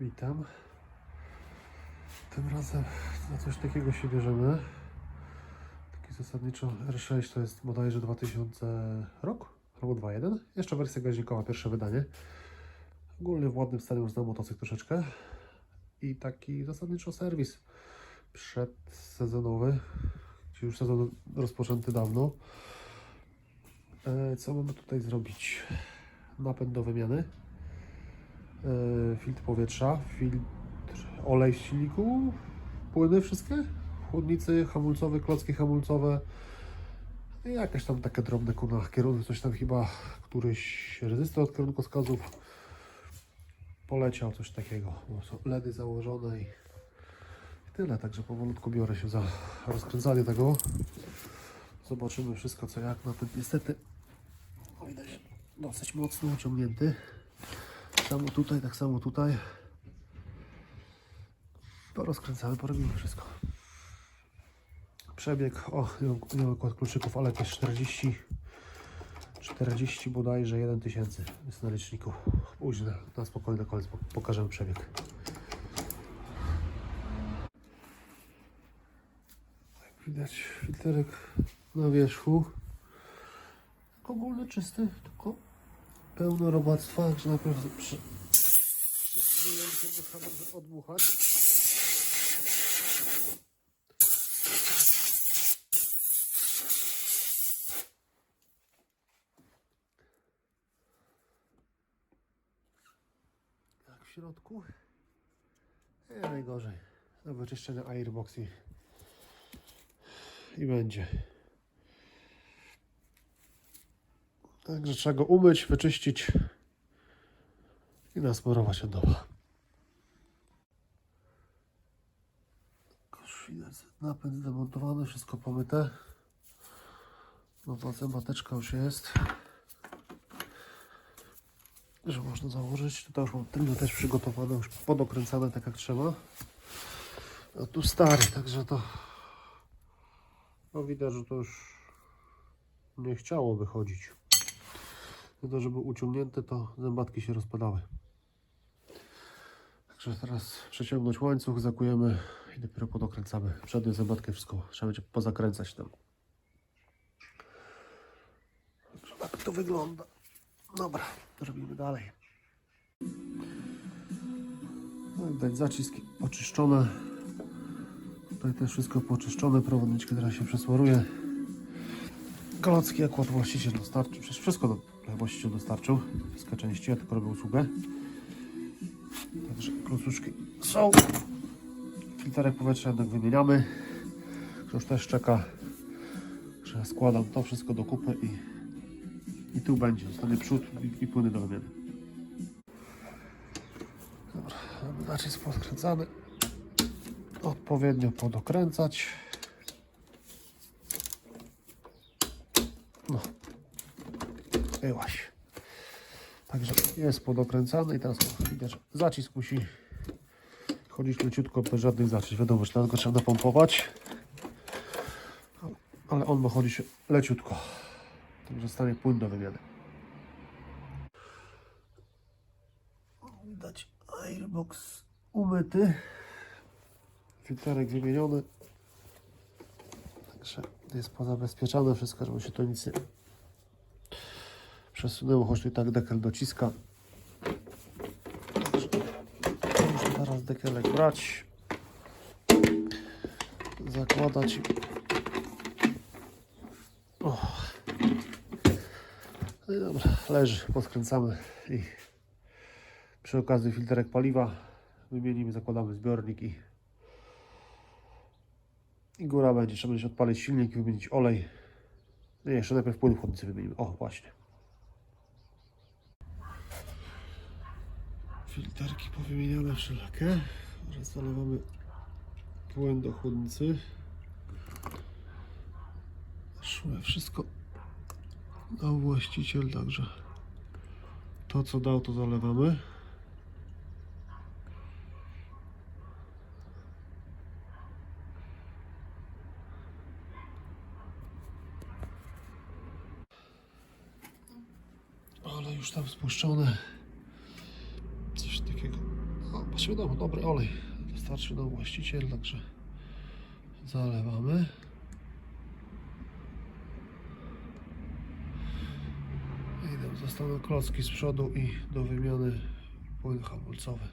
Witam. Tym razem na coś takiego się bierzemy. Taki zasadniczo R6 to jest bodajże 2000 rok albo 2.1. Jeszcze wersja gaźnikowa, pierwsze wydanie. Ogólnie w ładnym stanie już znam motocykl troszeczkę. I taki zasadniczo serwis przedsezonowy, gdzie już sezon rozpoczęty dawno. E, Co mamy tutaj zrobić? Napęd do wymiany filtr powietrza, filtr olej z silniku, płyny wszystkie, chłodnicy, hamulcowe, klocki hamulcowe i jakieś tam takie drobne kurna kierunki, coś tam chyba któryś rezystor od kierunkowskazów poleciał, coś takiego, bo są LEDy założone i tyle, także powolutku biorę się za rozkręcanie tego. Zobaczymy wszystko co jak, napęd niestety o, widać dosyć mocno uciągnięty. Tak samo tutaj, tak samo tutaj. Porozkręcamy, porobimy wszystko. Przebieg, o, nie mam, kluczyków, ale jakieś 40, 40 bodajże 1 tysięcy jest na liczniku. Później na, spokojny koniec pok- pokażemy przebieg. Jak widać filterek na wierzchu. Ogólnie czysty, tylko pełno robactwa, także najpierw przy... przed odmuchać. Jak w środku? Nie najgorzej. Do wyczyszczenia airbox i, i będzie. Także trzeba go umyć, wyczyścić i nasmarować od nowa. Widać napęd zdemontowany, wszystko pomyte. No to zębateczka już jest. Że można założyć. Tutaj już mam tylne też przygotowane, już podokręcane tak jak trzeba. A tu stary, także to no widać, że to już nie chciało wychodzić. Tylko, żeby uciągnięte, to zębatki się rozpadały. Także teraz przeciągnąć łańcuch, zakujemy i dopiero podokręcamy. Przednią zębatkę, wszystko trzeba będzie pozakręcać tam. Tak to wygląda. Dobra, robimy dalej. No, widać zaciski oczyszczone. Tutaj też wszystko poczyszczone, prowodniczki teraz się przesmaruje. Klocki akurat właściciel dostarczył, przecież wszystko do, właściciel dostarczył, wszystkie części, ja tylko robię usługę. Także klocuszki są. Filterek powietrza jednak wymieniamy. Już też czeka, że składam to wszystko do kupy i, i tu będzie, zostanie przód i, i płyny do wymiany. Dobra, nacisk podkręcany. Odpowiednio podokręcać. No. Także jest podokręcany i teraz widać, zacisk musi chodzić leciutko bez żadnych zacisk. Wiadomo, że go trzeba napompować. Ale on ma chodzić leciutko. Także stanie płyn do wymiany. Widać airbox umyty. Filterek wymieniony. Także jest pozabezpieczone wszystko, żeby się to nic nie przesunęło, choć i tak dekel dociska. Muszę teraz dekelek brać, zakładać. No i dobra, leży, poskręcamy i przy okazji filterek paliwa wymienimy, zakładamy zbiornik i i góra będzie, trzeba będzie odpalić silnik wymienić olej. Nie, jeszcze najpierw płyn chłodnicy wymienimy. O, właśnie. Filterki powymienione wszelakie. Teraz zalewamy płyn do chłodnicy. Szło wszystko dał właściciel, także to co dał to zalewamy. Ale już tam spuszczone. Nam dobry olej. Dostarczył nam właściciel, także zalewamy. I nam zostaną klocki z przodu i do wymiany płyn hamulcowy.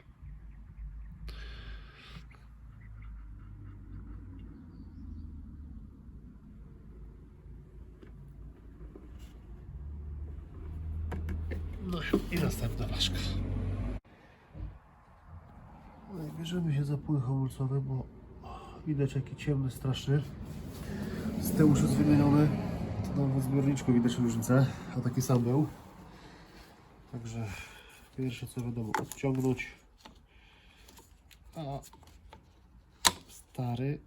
No i następna ważka. No bierzemy się za płyn hamulcowy, bo widać jaki ciemny, straszny. Z tyłu już jest wymieniony. No, w zbiorniczku widać różnicę, a taki sam był. Także pierwsze co wiadomo, odciągnąć. A stary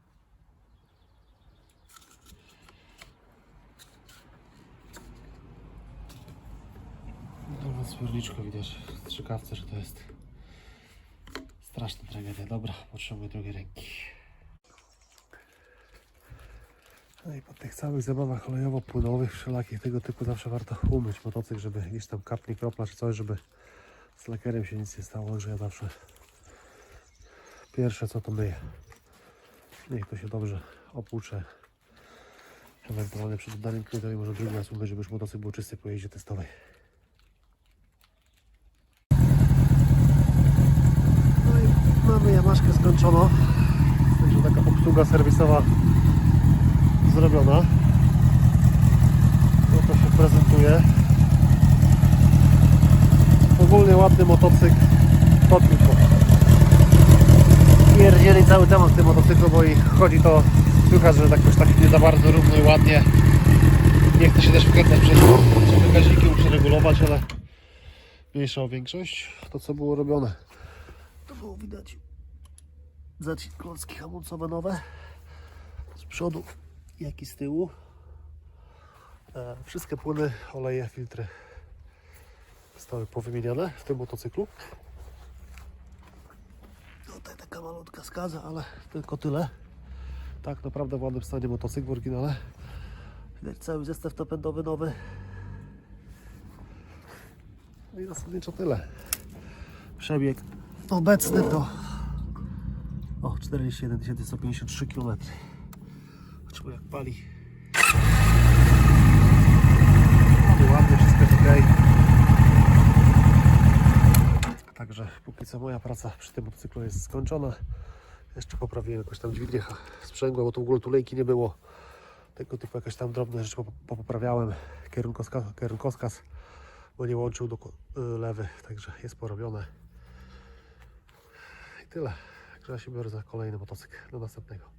No, w zbiorniczku widać w że to jest straszna tragedia. Dobra, potrzebuję drugiej ręki. No i po tych całych zabawach olejowo-płynowych, wszelakich tego typu zawsze warto umyć motocykl, żeby gdzieś tam kapnie kropla czy coś, żeby z lakierem się nic nie stało, także ja zawsze pierwsze co to myję. Niech to się dobrze opłucze. Ewentualnie przed oddaniem klientowi może drugi raz umyć, żeby już motocykl był czysty po jeździe testowej. No i mamy jamaszkę skończoną. Także taka obsługa serwisowa zrobiona. No to się prezentuje. Ogólnie ładny motocykl. To tylko. Pierdzieli cały temat w tym motocyklu, bo ich chodzi to słychać, że tak już tak nie za bardzo równo i ładnie. Nie chce się też wkręcać przez wskaźniki, muszę regulować, ale mniejsza o większość. To co było robione. To było widać. Zacisk klocki hamulcowe nowe. Z przodu jak i z tyłu. E, wszystkie płyny, oleje, filtry zostały powymieniane w tym motocyklu. Tutaj taka malutka skaza, ale tylko tyle. Tak naprawdę w ładnym stanie motocykl w oryginale. Widać cały zestaw napędowy nowy. No i zasadniczo tyle. Przebieg obecny to o 41 153 km. Zobaczmy jak pali. Ładnie, wszystko jest ok. Także póki co moja praca przy tym motocyklu jest skończona. Jeszcze poprawiłem jakoś tam dźwignię sprzęgła, bo tu w ogóle tulejki nie było. Tego typu jakieś tam drobne rzeczy pop- popoprawiałem. Kierunkowskaz, kierunkowskaz bo nie łączył do y, lewy, także jest porobione. I tyle. Także ja się biorę za kolejny motocykl do następnego.